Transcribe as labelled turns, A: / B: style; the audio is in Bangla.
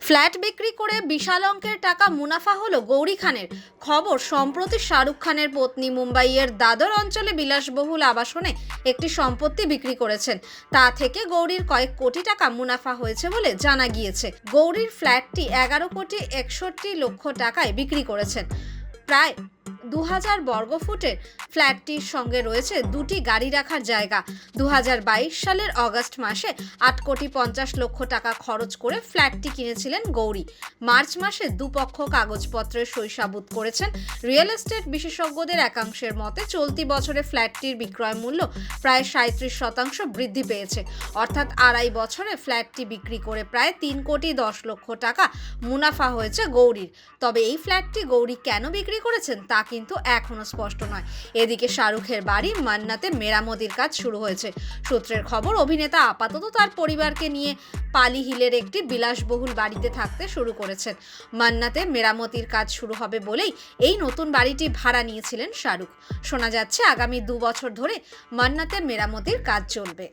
A: ফ্ল্যাট বিক্রি করে বিশাল অঙ্কের টাকা মুনাফা হলো গৌরী খানের। খবর, সম্প্রতি শাহরুখ খানের পত্নী মুম্বাইয়ের দাদর অঞ্চলে বিলাসবহুল আবাসনে একটি সম্পত্তি বিক্রি করেছেন। তা থেকে গৌরীর কয়েক কোটি টাকা মুনাফা হয়েছে বলে জানা গিয়েছে। গৌরীর ফ্ল্যাটটি এগারো কোটি একষট্টি লক্ষ টাকায় বিক্রি করেছেন। প্রায় দু হাজার বর্গফুটের ফ্ল্যাটটির সঙ্গে রয়েছে দুটি গাড়ি রাখার জায়গা। দু হাজার বাইশ সালের অগস্ট মাসে আট কোটি পঞ্চাশ লক্ষ টাকা খরচ করে ফ্ল্যাটটি কিনেছিলেন গৌরী। মার্চ মাসে দুপক্ষ কাগজপত্রে সইসাবুত করেছেন। রিয়েল এস্টেট বিশেষজ্ঞদের একাংশের মতে চলতি বছরে ফ্ল্যাটটির বিক্রয় মূল্য প্রায় সাঁত্রিশ শতাংশ বৃদ্ধি পেয়েছে। অর্থাৎ আড়াই বছরে ফ্ল্যাটটি বিক্রি করে প্রায় তিন কোটি দশ লক্ষ টাকা মুনাফা হয়েছে গৌরীর। তবে এই ফ্ল্যাটটি গৌরী কেন বিক্রি করেছেন তা কিন্তু এখনও স্পষ্ট নয়। এদিকে শাহরুখের বাড়ি মান্নাতে মেরামতির কাজ শুরু হয়েছে। সূত্রের খবর, অভিনেতা আপাতত তার পরিবারকে নিয়ে পালি হিলের একটি বিলাসবহুল বাড়িতে থাকতে শুরু করেছেন। মান্নাতে মেরামতির কাজ শুরু হবে বলেই এই নতুন বাড়িটি ভাড়া নিয়েছিলেন শাহরুখ। শোনা যাচ্ছে, আগামী দু বছর ধরে মান্নাতে মেরামতির কাজ চলবে।